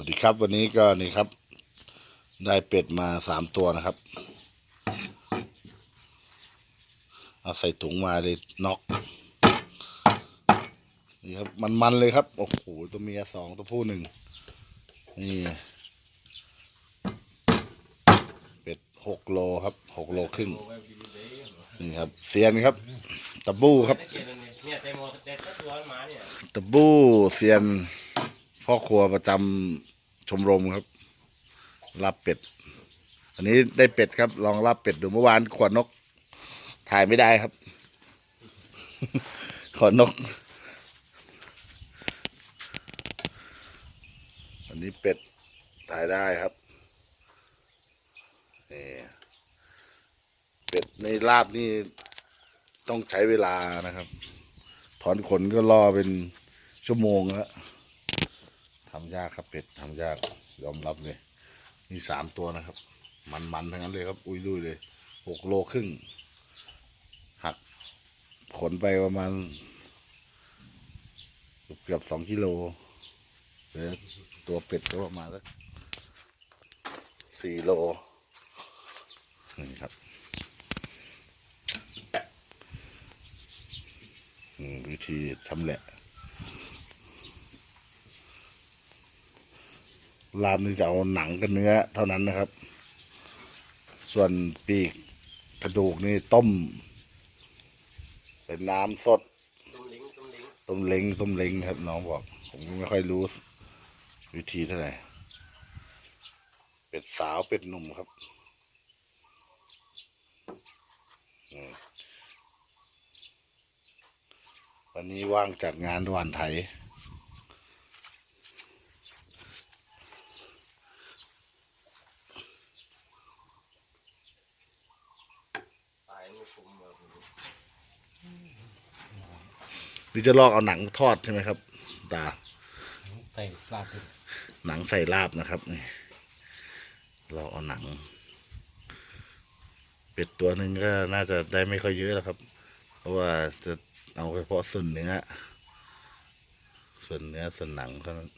วัสดีครับ วันนี้ก็นี่ครับ ได้เป็ดมาสามตัวนะครับ เอาใส่ถุงมาเลยน็อกนี่ครับมันๆเลยครับ โอ้โหตัวเมียสองตัวผู้หนึ่งนี่ เป็ดหกโลครับหกโลครึ่งนี่ครับเซียนครับตะบูครับเนี่ยเต็มหมดเต็มตัวมาเนี่ยตะบูเซียนพ่อครัวประจำ ชมรมครับรับเป็ด อันนี้ได้เป็ดครับ ลองรับเป็ดดูเมื่อวานขวดนก ถ่ายไม่ได้ครับ ขวดนก อันนี้เป็ดถ่ายได้ครับนี่เป็ดในลาบนี่ต้องใช้เวลานะครับ ถอนขนก็รอเป็นชั่วโมงแล้ว ทำยากครับเป็ดทำยากยอมรับเลยมีสามตัวนะครับ มันๆทั้งนั้นเลยครับ อุ้ยลุยเลยหกโลครึ่งหักขนไปประมาณเกือบสองกิโลเหลือตัวเป็ดก็ประมาณสักสี่โลนี่ครับวิธีชำแหละ ลาบนี่จะเอาหนังกับเนื้อเท่านั้นนะครับ ส่วนปีกกระดูกนี่ต้ม เป็นน้ำสด ต้มเล้งต้มเล้งครับ น้องบอก ผมไม่ค่อยรู้ วิธีเท่าไหร่เป็ดสาวเป็ดหนุ่มครับวันนี้ว่างจัดงานหวานไทย ตายไม่คุ้มเลย นี่จะลอกเอาหนังทอดใช่ไหมครับ ตา ใส่ปลาเป็นหนังใส่ลาบนะครับนี่ลอกเอาหนัง เป็ดตัวหนึ่งก็น่าจะได้ไม่ค่อยเยอะแล้วครับ เพราะว่าจะเอาเฉพาะส่วนเนื้อส่วนเนื้อส่วนหนังเท่านั้น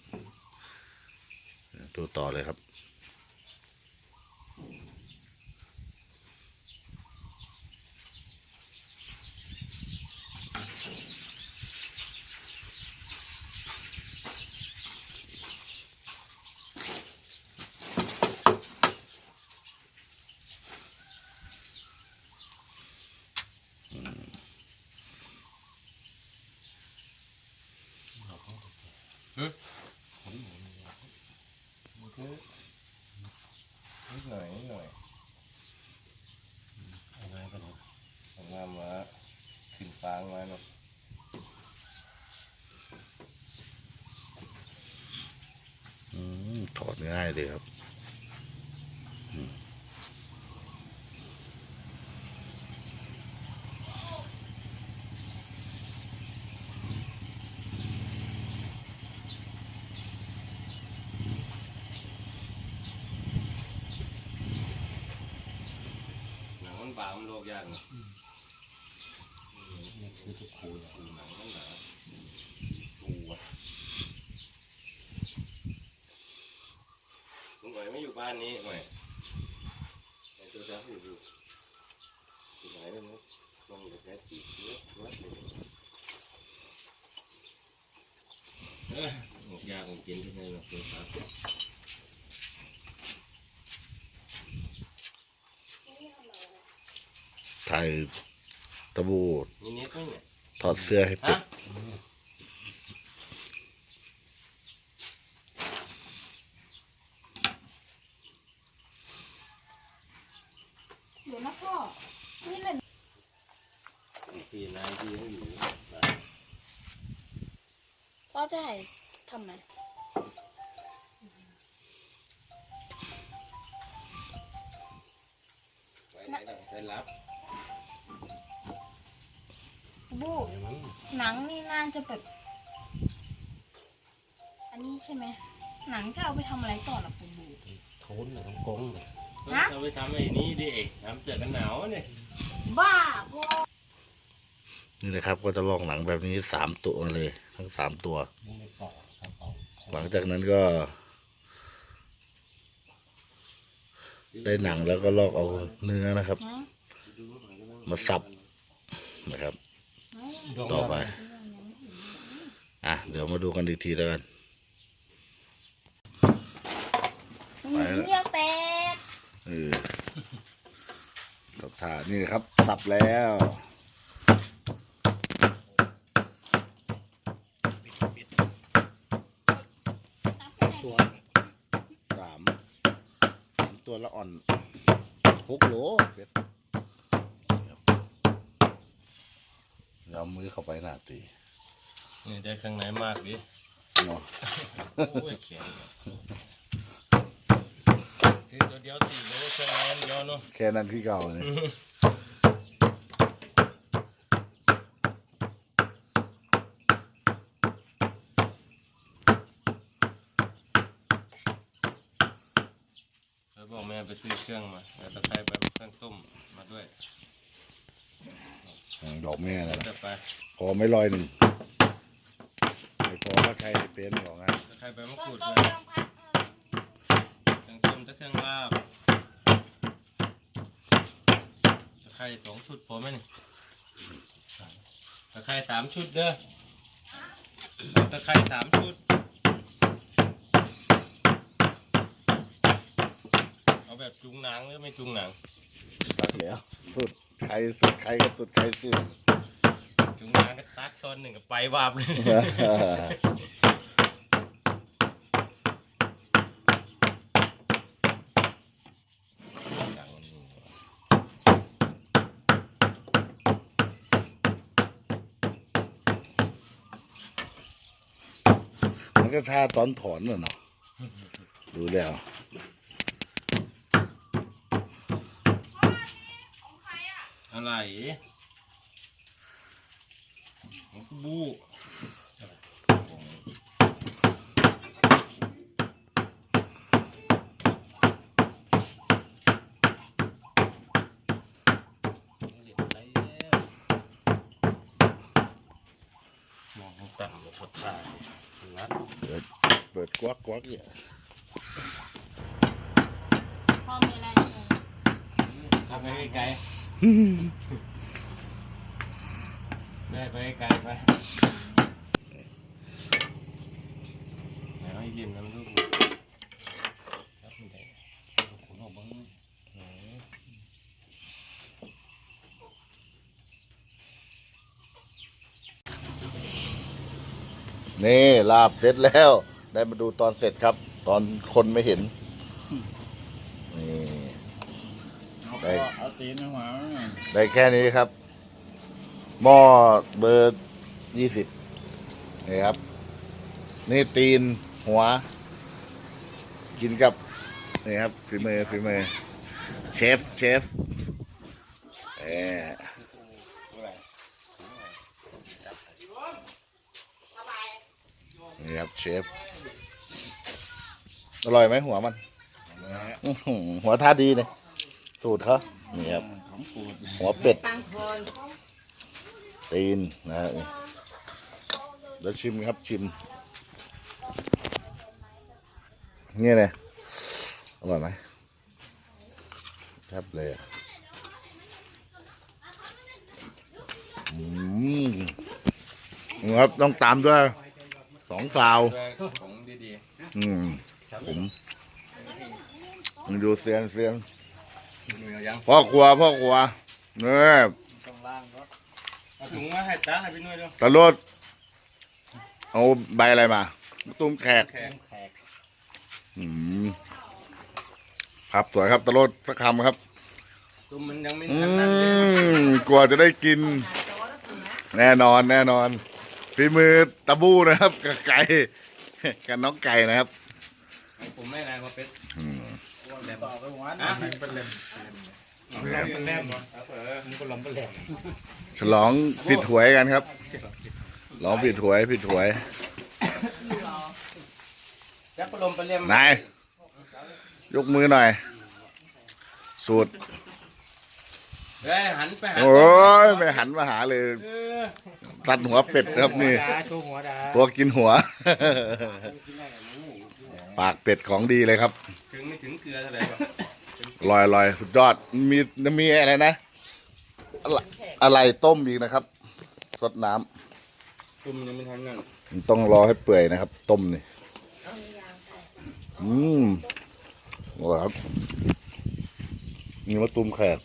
ดูต่อเลยครับ นิดหน่อยนิดหน่อย อะไรกันเนี่ย ผมงามมา ขึ้นฟางมาเนาะอืมถอดง่ายเลยครับหนังมันบางมันโลกยากเนาะ นี่คือทุกคูเนี่ยหนังมันหนาปูอะลุงหน่อยไม่อยู่บ้านนี้หน่อยไอ้ตัวจ้าอยู่อยู่ที่ไหนไม่รู้ลงจากแค่ตีเยอะวัดเลยเอ้ยหมกยาของกินที่ไหนเนาะตัวครับถ่ายตะบูด มีเน็ตไหมเนี่ย ถอดเสื้อให้เป็ฮะดเดี๋ยวนะพ่อนี่เล่นพี่นายพี่ยังอยู่พ่อจะให้ทำไมไว้ไหนต้องไปรับ บูหนังนี่น่าจะแบบ อันนี้ใช่ไหม หนังจะเอาไปทำอะไรต่อล่ะปูบูโทนเนี่ยต้องกงเนี่ยฮะเราไปทำไอ้นี่ดิเอกทำเสื้อกันหนาวเนี่ยบ้าพ่อนี่นะครับ ก็จะลอกหนังแบบนี้สามตัวเลย ทั้งสามตัวยังไม่ปอกครับเอาหลังจากนั้นก็ ได้หนังแล้วก็ลอกเอาเนื้อนะครับฮะมาสับนะครับ ต่อไป อะ เดี๋ยวมาดูกันอีกทีแล้วกันไปแล้วเรียกเป็ดเออสับถานี่ครับ สับแล้วตัวสามสามตัวละอ่อนหกโหลเป็ด เดี๋ยวเอามือเข้าไปหน้าตีนี่ได้ข้างในมากดิเนาะโอ้ยแข็งคือตัวเดียวสี่โลข้างในอันเดียวเนาะแค่นั้นคือเก่าเนี่ยแล้วบอกแม่ไปซื้อเครื่องมาแล้วตะไคร้ไปเอาเครื่องต้มมาด้วย ดอกแม่นะจะไปพอไม่ลอยหนึ่งไม่พอก็ใช้เป็นหรอกนะตะไคร้ใบมะกต้รูมดต้ด้วยมต้มผัดเครื่องต้มตะเครื่องลาบตะไคร้สองชุดพอไหมนี่ตะไคร้สามชุดเด้อเอาตะไคร้สามชุด เอาแบบจุงหนังหรือไม่จุงหนังตักแล้วสุด ใครสุดใครก็สุดใครสุดจุงหนังก็ตักตอนหนึ่งก็ไปวาบเลยดังมันนี่มันก็ชาตอนถอนน่ะเนาะดูแล้ว อะไรมันก็บูเหล็กไรแล้วมองต่ำมาพดท่างัดเปิดกวักกวักเนี่ยพ่อมีอะไรเลยเข้าไปไกลๆ ได้ไปไกลไปไหนเอาให้ยิ้มน้ำลูกครับมันได้ขนออกบ้างนี่ลาบเสร็จแล้ว ได้มาดูตอนเสร็จครับ ตอนคนไม่เห็น ได้ เอาตีนหัวได้แค่นี้ครับ หม้อเบอร์ยี่สิบนี่ครับ นี่ตีนหัว กินกับนี่ครับฝีมือฝีมือเชฟเชฟเออนี่ครับเชฟ อร่อยไหมหัวมันอื้อหือหัวท่าดีเลยสูตรเขา นี่ครับของปูดหัวเป็ดตีนนะฮะแล้วชิมครับชิมเนี่ยเลยอร่อยไหมแทบเลยอะอืมครับต้องตามด้วยสองสาวด้วยของดีอืมผมดูเซียนเซียนๆ เหนือยังพ่อครัวพ่อครัวเนี่ยต้องล่างรถเอาถุงมาให้ตาให้พี่นุ้ยด้วยตะโลดเอาใบอะไรมาตุ้มแขกแข็งแขกอืมครับสวยครับตะโลดสักคำครับ ตุ้มมันยังไม่อืทันนั่นเลยมกลัวจะได้กิน แน่นอนแน่นอนฝีมือตะบูนะครับกับไก่กับน้องไก่นะครับผมไม่อะไรมาเป็ดอืม ต่อไปหัวนะเป็นเล่มครับเป็นแรมเหรอมันก็ล้มไปแล้วฉลองผิดหวยกันครับฉลองผิดหวยผิดหวยจับปลมไปเล่มนายยกมือหน่อย สูตรเฮ้ยหันไปหาโอ้ยไม่หันมาหาเลยเออตัดหัวเป็ดครับนี่ดาชูหัวดาตัวกินหัว ปากเป็ดของดีเลยครับ ถึงไม่ถึงเกลือเท่าไหร่หรอกอร่อยอร่อยสุดยอดมีมีอะไรนะ อะไรอะไรต้มอีกนะครับสดน้ำตุ้มยังไม่ทันนั่นมันต้องรอให้เปื่อยนะครับ ต้มนี่อืมอร่อยครับนี่มะตูมแขก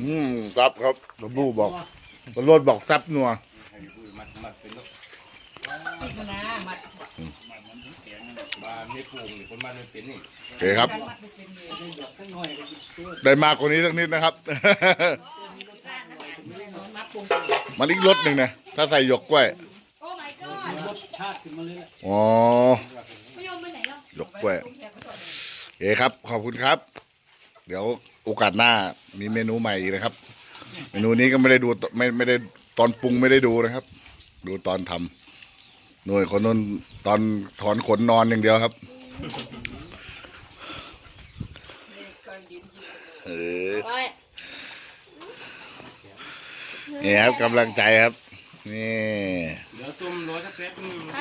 อืมซับครับตะบูบอกตะโรดบอกซับนัว ให้พูดมัดมัดเป็นนก ติดนะมัดบ้านไม่ปลูกนี่คนบ้านไม่เป็นนี่โอเคครับ มัดไม่เป็นเลยได้หยอกสักหน่อยเลยได้มากกว่านี้สักนิดนะครับม่ได้นอนมัดปรุงมันอีกรสหนึ่งนะ ถ้าใส่หยวกกล้วย โอ้ my god รสชาติขึ้นมาเลยแหละอ๋อพี่โยมไปไหนแล้วหยวกกล้วย โอเคครับ ขอบคุณครับ เดี๋ยวโอกาสหน้ามีเมนูใหม่อีกนะครับ เมนูนี้ก็ไม่ได้ดูตไม่ไม่ได้ตอนปรุงไม่ได้ดูนะครับ ดูตอนทำ หน่วยคนนู้นตอนถอนขนนอนอย่างเดียวครับเออนี่ครับกำลังใจครับ นี่ เดี๋ยวตุ้มรอสักแป๊บนึง